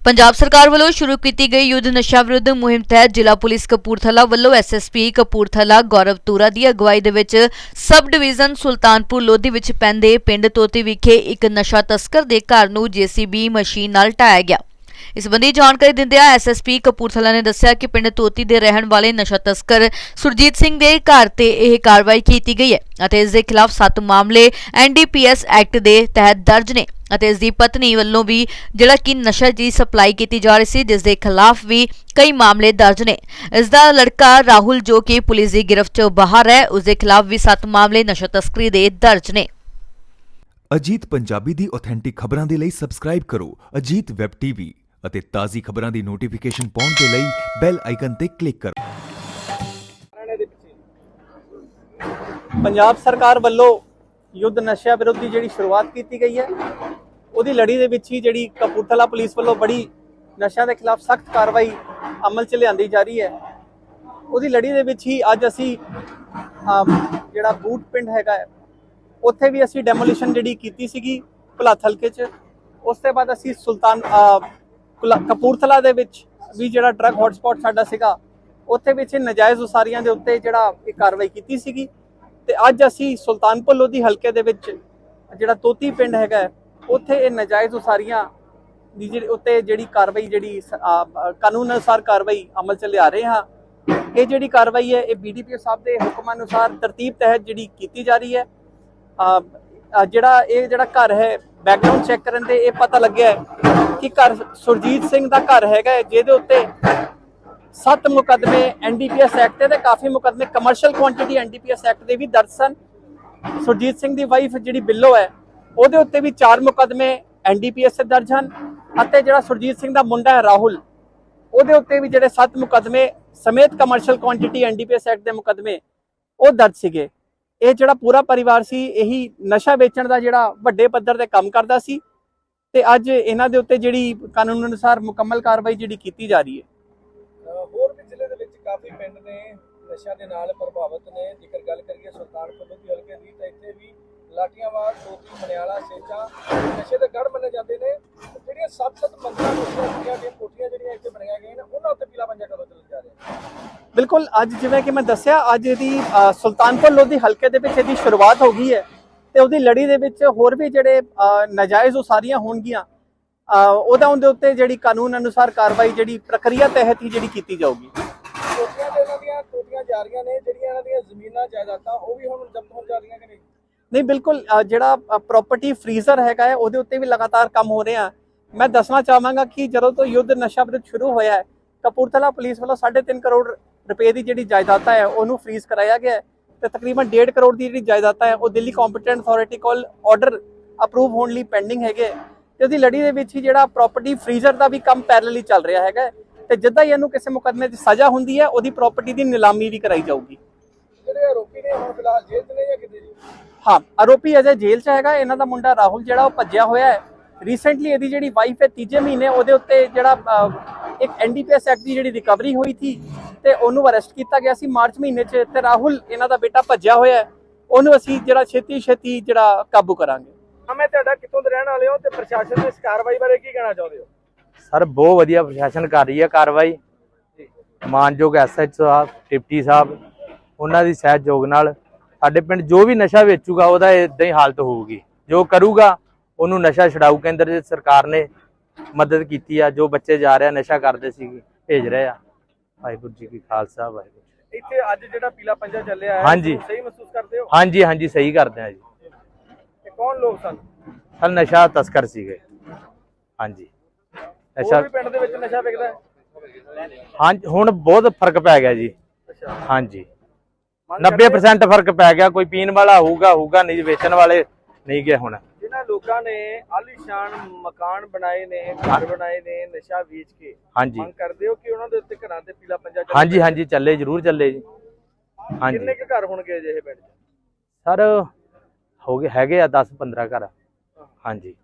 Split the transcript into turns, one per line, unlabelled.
ਪੰਜਾਬ ਸਰਕਾਰ ਵੱਲੋਂ ਸ਼ੁਰੂ ਕੀਤੀ ਗਈ ਯੁੱਧ ਨਸ਼ਾ ਵਿਰੁੱਧ ਮੁਹਿੰਮ ਤਹਿਤ ਜ਼ਿਲ੍ਹਾ ਪੁਲਿਸ ਕਪੂਰਥਲਾ ਵੱਲੋਂ ਐਸਐਸਪੀ ਕਪੂਰਥਲਾ ਗੌਰਵ ਤੂਰਾ ਦੀ ਅਗਵਾਈ ਦੇ ਵਿੱਚ ਸਬ ਡਿਵੀਜ਼ਨ ਸੁਲਤਾਨਪੁਰ ਲੋਧੀ ਵਿੱਚ ਪੈਂਦੇ ਪਿੰਡ ਤੋਤੀ ਵਿਖੇ ਇੱਕ ਨਸ਼ਾ ਤਸਕਰ ਦੇ ਘਰ ਨੂੰ ਜੀਸੀਬੀ ਮਸ਼ੀਨ ਨਾਲ ਢਾਇਆ ਗਿਆ। ਇਸ ਸੰਬੰਧੀ ਜਾਣਕਾਰੀ ਦਿੰਦਿਆਂ ਐਸਐਸਪੀ ਕਪੂਰਥਲਾ ਨੇ ਦੱਸਿਆ ਕਿ ਪਿੰਡ ਤੋਤੀ ਦੇ ਰਹਿਣ ਵਾਲੇ ਨਸ਼ਾ ਤਸਕਰ ਸੁਰਜੀਤ ਸਿੰਘ ਦੇ ਘਰ ਤੇ ਇਹ ਕਾਰਵਾਈ ਕੀਤੀ ਗਈ ਹੈ ਅਤੇ ਇਸ ਦੇ ਖਿਲਾਫ 7 ਮਾਮਲੇ ਐਨਡੀਪੀਐਸ ਐਕਟ ਦੇ ਤਹਿਤ ਦਰਜ ਨੇ। ਅਤੇ ਇਸ ਦੀ ਪਤਨੀ ਵੱਲੋਂ ਵੀ ਜਿਹੜਾ ਕਿ ਨਸ਼ਾ ਦੀ ਸਪਲਾਈ ਕੀਤੀ ਜਾ ਰਹੀ ਸੀ ਜਿਸ ਦੇ ਖਿਲਾਫ ਵੀ ਕਈ ਮਾਮਲੇ ਦਰਜ ਨੇ। ਇਸ ਦਾ ਲੜਕਾ ਰਾਹੁਲ ਜੋ ਕਿ ਪੁਲਿਸ ਦੀ ਗ੍ਰਿਫਤ ਤੋਂ ਬਾਹਰ ਹੈ ਉਸ ਦੇ ਖਿਲਾਫ ਵੀ 7 ਮਾਮਲੇ ਨਸ਼ਾ ਤਸਕਰੀ ਦੇ ਦਰਜ ਨੇ।
ਅਜੀਤ ਪੰਜਾਬੀ ਦੀ ਆਥੈਂਟਿਕ ਖਬਰਾਂ ਦੇ ਲਈ ਸਬਸਕ੍ਰਾਈਬ ਕਰੋ ਅਜੀਤ ਵੈਬ ਟੀਵੀ ਅਤੇ ਤਾਜ਼ੀ ਖਬਰਾਂ ਦੀ ਨੋਟੀਫਿਕੇਸ਼ਨ ਪਾਉਣ ਦੇ ਲਈ ਬੈਲ ਆਈਕਨ ਤੇ ਕਲਿੱਕ ਕਰੋ।
ਪੰਜਾਬ ਸਰਕਾਰ ਵੱਲੋਂ ਯੁੱਧ ਨਸ਼ਿਆਂ ਵਿਰੁੱਧ ਜਿਹੜੀ ਸ਼ੁਰੂਆਤ ਕੀਤੀ ਗਈ ਹੈ ਉਹਦੀ ਲੜੀ ਦੇ ਵਿੱਚ ਹੀ ਜਿਹੜੀ ਕਪੂਰਥਲਾ ਪੁਲਿਸ ਵੱਲੋਂ ਬੜੀ ਨਸ਼ਿਆਂ ਦੇ ਖਿਲਾਫ ਸਖਤ ਕਾਰਵਾਈ ਅਮਲ 'ਚ ਲਿਆਂਦੀ ਜਾ ਰਹੀ ਹੈ। ਉਹਦੀ ਲੜੀ ਦੇ ਵਿੱਚ ਹੀ ਅੱਜ ਅਸੀਂ ਜਿਹੜਾ ਬੂਟ ਪਿੰਡ ਹੈਗਾ ਹੈ, ਉੱਥੇ ਵੀ ਅਸੀਂ ਡੈਮੋਲੀਸ਼ਨ ਜਿਹੜੀ ਕੀਤੀ ਸੀਗੀ ਭੁਲੱਥ ਹਲਕੇ 'ਚ। ਉਸ ਤੋਂ ਬਾਅਦ ਅਸੀਂ ਸੁਲਤਾਨ ਅ, ਕਪੂਰਥਲਾ ਦੇ ਵਿੱਚ ਵੀ ਜਿਹੜਾ ਡਰੱਗ ਹੌਟਸਪੌਟ ਸਾਡਾ ਸੀਗਾ ਉੱਥੇ ਵਿੱਚ ਇਹ ਨਜਾਇਜ਼ ਉਸਾਰੀਆਂ ਦੇ ਉੱਤੇ ਜਿਹੜਾ ਇਹ ਕਾਰਵਾਈ ਕੀਤੀ ਸੀਗੀ। ਤੇ ਅੱਜ ਅਸੀਂ ਸੁਲਤਾਨਪੁਰ ਲੋਧੀ ਹਲਕੇ ਦੇ ਵਿੱਚ ਜਿਹੜਾ ਤੋਤੀ ਪਿੰਡ ਹੈਗਾ ਹੈ, ਉੱਥੇ ਇਹ ਨਜਾਇਜ਼ ਉਸਾਰੀਆਂ ਦੀ ਜਿਹੜੀ ਉੱਤੇ ਜਿਹੜੀ ਕਾਰਵਾਈ ਜਿਹੜੀ ਕਾਨੂੰਨ ਅਨੁਸਾਰ ਕਾਰਵਾਈ ਅਮਲ ਚ ਲਿਆ ਰਹੇ ਹਾਂ। ਇਹ ਜਿਹੜੀ ਕਾਰਵਾਈ ਹੈ ਇਹ ਬੀਡੀਪੀ ਸਾਹਿਬ ਦੇ ਹੁਕਮਾਂ ਅਨੁਸਾਰ ਤਰਤੀਬ ਤਹਿਤ ਜਿਹੜੀ ਕੀਤੀ ਜਾ ਰਹੀ ਹੈ। ਜਿਹੜਾ ਇਹ ਜਿਹੜਾ ਘਰ ਹੈ ਬੈਕਗ੍ਰਾਉਂਡ ਚੈੱਕ ਕਰਨ ਤੇ ਇਹ ਪਤਾ ਲੱਗਿਆ ਕਿ ਘਰ ਸੁਰਜੀਤ ਸਿੰਘ ਦਾ ਘਰ ਹੈਗਾ ਹੈ, ਜਿਹਦੇ ਉੱਤੇ ਸੱਤ ਮੁਕੱਦਮੇ ਐਨਡੀਪੀਐਸ ਐਕਟ ਦੇ ਤੇ ਕਾਫੀ ਮੁਕੱਦਮੇ ਕਮਰਸ਼ੀਅਲ ਕੁਆਂਟੀਟੀ ਐਨਡੀਪੀਐਸ ਐਕਟ ਦੇ ਵੀ ਦਰਜ ਸਨ। ਸੁਰਜੀਤ ਸਿੰਘ ਦੀ ਵਾਈਫ ਜਿਹੜੀ ਬਿੱਲੋ ਹੈ ਉਹਦੇ ਉੱਤੇ ਵੀ ਚਾਰ ਮੁਕੱਦਮੇ ਐਨਡੀਪੀਐਸ ਦੇ ਦਰਜ ਹਨ ਅਤੇ ਜਿਹੜਾ ਸੁਰਜੀਤ ਸਿੰਘ ਦਾ ਮੁੰਡਾ ਹੈ ਰਾਹੁਲ, ਉਹਦੇ ਉੱਤੇ ਵੀ ਜਿਹੜੇ ਸੱਤ ਮੁਕੱਦਮੇ ਸਮੇਤ ਕਮਰਸ਼ੀਅਲ ਕੁਆਂਟੀਟੀ ਐਨਡੀਪੀਐਸ ਐਕਟ ਦੇ ਮੁਕੱਦਮੇ ਉਹ ਦਰਜ ਸੀਗੇ। ਇਹ ਜਿਹੜਾ ਪੂਰਾ ਪਰਿਵਾਰ ਸੀ, ਇਹੀ ਨਸ਼ਾ ਵੇਚਣ ਦਾ ਜਿਹੜਾ ਵੱਡੇ ਪੱਧਰ ਤੇ ਕੰਮ ਕਰਦਾ ਸੀ ਤੇ ਅੱਜ ਇਹਨਾਂ ਦੇ ਉੱਤੇ ਜਿਹੜੀ ਕਾਨੂੰਨ ਅਨੁਸਾਰ ਮੁਕੰਮਲ ਕਾਰਵਾਈ ਜਿਹੜੀ ਕੀਤੀ ਜਾ ਰਹੀ ਹੈ।
ਹੋਰ ਵੀ ਜ਼ਿਲ੍ਹੇ ਦੇ ਵਿੱਚ ਕਾਫੀ ਪਿੰਡ ਨੇ ਨਸ਼ਿਆਂ ਦੇ ਨਾਲ ਪ੍ਰਭਾਵਿਤ ਨੇ। ਜੇਕਰ ਗੱਲ ਕਰੀਏ ਸੁਲਤਾਨਪੁਰ ਲੋਧੀ ਹਲਕੇ ਦੀ ਤਾਂ ਇੱਥੇ ਵੀ ਲਾਟੀਆਂਵਾਲ ਸੋਤੀ ਮਨਿਆਲਾ ਸੇਚਾ ਨਸ਼ੇ ਦੇ ਗੜ ਮੰਨੇ ਜਾਂਦੇ ਨੇ। ਜਿਹੜੀਆਂ ਸੱਤ-ਸੱਤ ਮੰਜ਼ਿਲਾਂ ਕੋਠੀਆਂ ਦੀਆਂ ਕੋਠੀਆਂ ਜਿਹੜੀਆਂ ਇੱਥੇ ਬਣਾਈਆਂ ਗਈਆਂ ਨੇ ਉਹਨਾਂ ਉੱਤੇ ਪੀਲਾ ਪੰਜਾ ਕਦੋਂ ਚੱਲ ਜਾ ਰਿਹਾ?
ਬਿਲਕੁਲ ਅੱਜ ਜਿਵੇਂ ਕਿ ਮੈਂ ਦੱਸਿਆ ਅੱਜ ਇਹਦੀ ਸੁਲਤਾਨਪੁਰ ਲੋਧੀ ਹਲਕੇ ਦੇ ਵਿੱਚ ਇਹਦੀ ਸ਼ੁਰੂਆਤ ਹੋ ਗਈ ਹੈ ਤੇ ਉਹਦੀ ਲੜੀ ਦੇ ਵਿੱਚ ਹੋਰ ਵੀ ਜਿਹੜੇ ਨਾਜਾਇਜ਼ ਉਸਾਰੀਆਂ ਹੋਣਗੀਆਂ। ਉਹਦਾ ਉਹਦੇ ਉੱਤੇ ਜਿਹੜੀ ਕਾਨੂੰਨ ਅਨੁਸਾਰ ਕਾਰਵਾਈ ਜਿਹੜੀ ਪ੍ਰਕਿਰਿਆ ਤਹਿਤ ਹੀ ਜਿਹੜੀ ਕੀਤੀ ਜਾਊਗੀ।
ਕੋਠੀਆਂ ਤੇ ਇਹਨਾਂ ਦੀਆਂ ਕੋਠੀਆਂ ਜਾ ਰਹੀਆਂ ਨੇ ਜਿਹੜੀਆਂ ਇਹਨਾਂ ਦੀਆਂ ਜ਼ਮੀਨਾਂ ਜਾਇਦਾਦਾਂ ਉਹ ਵੀ ਹੁਣ ਜ਼ਬਤ ਹੋਣ ਜਾ ਰਹੀਆਂ ਕਿ ਨਹੀਂ
ਨਹੀਂ, ਬਿਲਕੁਲ ਜਿਹੜਾ ਪ੍ਰਾਪਰਟੀ ਫਰੀਜ਼ਰ ਹੈਗਾ ਹੈ, ਉਹਦੇ ਉੱਤੇ ਵੀ ਲਗਾਤਾਰ ਕੰਮ ਹੋ ਰਿਹਾ ਮੈਂ ਦੱਸਣਾ ਚਾਹਾਂਗਾ ਕਿ ਜਦੋਂ ਤੋਂ ਯੁੱਧ ਨਸ਼ਾ ਵਿਰੁੱਧ ਸ਼ੁਰੂ ਹੋਇਆ ਹੈ, ਕਪੂਰਥਲਾ ਪੁਲਿਸ ਵੱਲੋਂ 3.5 ਕਰੋੜ ਰੁਪਏ ਦੀ ਜਿਹੜੀ ਜਾਇਦਾਦਾਂ ਹੈ, ਉਹਨੂੰ ਫਰੀਜ਼ ਕਰਾਇਆ ਗਿਆ ਹੈ ਤੇ ਤਕਰੀਬਨ 1.5 ਕਰੋੜ ਦੀ ਜਿਹੜੀ ਜਾਇਦਾਦਾਂ ਹੈ, ਉਹ ਦਿੱਲੀ ਕੰਪੀਟੈਂਟ ਅਥਾਰਟੀ ਕੋਲ ਆਰਡਰ ਅਪਰੂਵ ਹੋਣ ਲਈ ਪੈਂਡਿੰਗ ਹੈਗੇ ਤੇ ਉਹਦੀ ਲੜੀ ਦੇ ਵਿੱਚ ਹੀ ਜਿਹੜਾ ਪ੍ਰਾਪਰਟੀ ਫਰੀਜ਼ਰ ਦਾ ਵੀ ਕੰਮ ਪੈਰਲਲੀ ਚੱਲ ਰਿਹਾ ਹੈਗਾ ਹੈ। ਤੇ ਜਿੱਦਾਂ ਹੀ ਇਹਨੂੰ ਕਿਸੇ ਮੁਕੱਦਮੇ 'ਚ ਸਜ਼ਾ ਹੁੰਦੀ ਹੈ, ਉਹਦੀ ਪ੍ਰਾਪਰਟੀ ਦੀ ਨਿਲਾਮੀ ਵੀ ਕਰਾਈ ਜਾਊਗੀ
ਜਿਹੜੇ ਆਰੋਪੀ ਨੇ ਹੁਣ ਫਿਲਹਾਲ ਜੇਲ੍ਹ 'ਚ ਨੇ ਜਾਂ ਕਿਤੇ ਜੀ
ਹਾਂ ਆਰੋਪੀ ਅਜੇ ਜੇਲ੍ਹ 'ਚ ਹੈਗਾ ਇਹਨਾਂ ਦਾ ਮੁੰਡਾ ਰਾਹੁਲ ਜਿਹੜਾ ਉਹ ਭੱਜਿਆ ਹੋਇਆ ਹੈ। ਰੀਸੈਂਟਲੀ ਇਹਦੀ ਜਿਹੜੀ ਵਾਈਫ ਹੈ ਤੀਜੇ ਮਹੀਨੇ ਉਹਦੇ ਉੱਤੇ ਜਿਹੜਾ ਇੱਕ ਐਨਡੀਪੀਐਸ ਐਕਟ ਦੀ ਜਿਹੜੀ ਰਿਕਵਰੀ ਹੋਈ ਸੀ ਤੇ ਉਹਨੂੰ ਅਰੈਸਟ ਕੀਤਾ ਗਿਆ ਸੀ ਮਾਰਚ ਮਹੀਨੇ 'ਚ ਤੇ ਰਾਹੁਲ ਇਹਨਾਂ ਦਾ ਬੇਟਾ ਭੱਜਿਆ ਹੋਇਆ ਹੈ। ਉਹਨੂੰ ਅਸੀਂ ਜਿਹੜਾ ਛੇਤੀ ਛੇਤੀ ਜਿਹੜਾ ਕਾਬੂ ਕਰਾਂਗੇ।
ਮੈਂ ਤੁਹਾਡਾ ਕਿੱਥੋਂ ਦੇ ਰਹਿਣ ਵਾਲੇ ਹੋ ਤੇ ਪ੍ਰਸ਼ਾਸਨ ਦੀ ਇਸ ਕਾਰਵਾਈ ਬਾਰੇ ਕੀ ਕਹਿਣਾ ਚਾਹੁੰਦੇ ਹੋ?
ਸਰ ਬਹੁਤ ਵਧੀਆ ਪ੍ਰਸ਼ਾਸਨ ਕਰ ਰਹੀ ਹੈ ਕਾਰਵਾਈ। ਮਾਨਯੋਗ ਐਸਐਚ ਸਾਹਿਬ ਡਿਪਟੀ ਸਾਹਿਬ ਉਹਨਾਂ ਦੀ ਸਹਿਯੋਗ ਨਾਲ ਸਾਡੇ ਪਿੰਡ ਜੋ ਵੀ ਨਸ਼ਾ ਵੇਚੂਗਾ ਉਹਦਾ ਇਦਾਂ ਹੀ ਹਾਲਤ ਹੋਊਗੀ। ਜੋ ਕਰੂਗਾ ਉਹਨੂੰ ਨਸ਼ਾ ਛਡਾਊ ਕੇਂਦਰ ਦੇ ਸਰਕਾਰ ਨੇ ਮਦਦ ਕੀਤੀ ਆ। ਜੋ ਬੱਚੇ ਜਾ ਰਹੇ ਨਸ਼ਾ ਕਰਦੇ ਸੀ ਭੇਜ ਰਹੇ ਆ। ਵਾਹਿਗੁਰੂ ਜੀ ਕੀ ਖਾਲਸਾ ਵਾਹਿਗੁਰੂ।
ਇੱਥੇ ਅੱਜ ਜਿਹੜਾ ਪੀਲਾ ਪੰਜਾ ਚੱਲਿਆ ਹੈ
ਹਾਂਜੀ।
ਤੁਸੀਂ ਸਹੀ ਮਹਿਸੂਸ ਕਰਦੇ ਹੋ?
ਹਾਂਜੀ ਹਾਂਜੀ ਸਹੀ ਕਰਦੇ ਆ ਜੀ।
ਇਹ ਕੌਣ ਲੋਕ ਸਨ?
ਹਲ ਨਸ਼ਾ ਤਸਕਰ ਸੀਗੇ। ਹਾਂਜੀ।
ਹੋਰ
ਨਸ਼ਾ
ਵੀ ਪਿੰਡ ਦੇ ਵਿੱਚ ਨਸ਼ਾ ਵਿਕਦਾ ਹੈ?
ਹਾਂਜੀ ਹੁਣ ਬਹੁਤ ਫ਼ਰਕ ਪੈ ਗਿਆ ਜੀ।
ਅੱਛਾ।
ਹਾਂਜੀ। 90% ਫ਼ਰਕ ਪੈ ਗਿਆ ਕੋਈ ਪੀਣ ਵਾਲਾ ਹੋਊਗਾ ਹੋਊਗਾ ਨਹੀਂ ਵੇਚਣ ਵਾਲੇ ਨਹੀਂ ਗਏ ਹੁਣ।
ਜਿਨ੍ਹਾਂ ਲੋਕਾਂ ਨੇ ਆਲੀਸ਼ਾਨ ਮਕਾਨ ਬਣਾਏ ਨੇ ਘਰ ਬਣਾਏ ਨੇ ਨਸ਼ਾ ਵੇਚ ਕੇ
ਹਾਂਜੀ।
ਮੰਗ ਕਰਦੇ ਹੋ ਕਿ ਉਹਨਾਂ ਦੇ ਉੱਤੇ ਘਰਾਂ ਤੇ ਪੀਲਾ ਪੰਜਾ ਚੱਲੇ
ਹਾਂਜੀ ਹਾਂਜੀ ਚੱਲੇ ਜ਼ਰੂਰ ਚੱਲੇ ਜੀ। ਹਾਂਜੀ।
ਕਿੰਨੇ ਕੁ ਘਰ ਹੋਣਗੇ ਅਜਿਹੇ ਪਿੰਡ
ਸਰ ਹੋ ਗਏ ਹੈਗੇ ਆ 10 15 ਘਰ। ਹਾਂਜੀ।